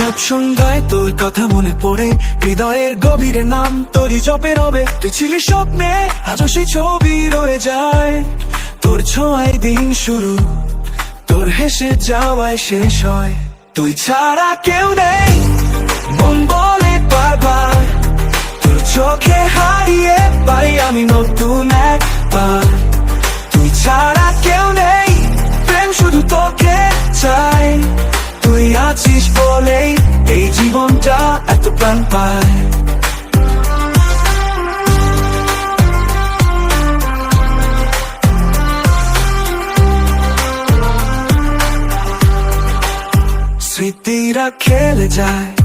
সন্ধ্যায় তোর কথা মনে পড়ে। হৃদয়ের গভীরে নাম তোরই জপে রবে। তুই ছিলি স্বপ্নে, আজও সেই ছবি রয়ে যায়। তোর ছোঁয়ায় দিন শুরু, তোর হেসে যাওয়ায় শেষ হয়। তুই ছাড়া কেউ নেই, মন বলে বারবার। তোর চোখে হারিয়ে পাই আমি নতুন এক পার তুই ছাড়া কেউ নেই, প্রেম শুধু তোকে চাই। জীবনটা এত প্রাণ পায়। স্মৃতিরা খেলে যায়।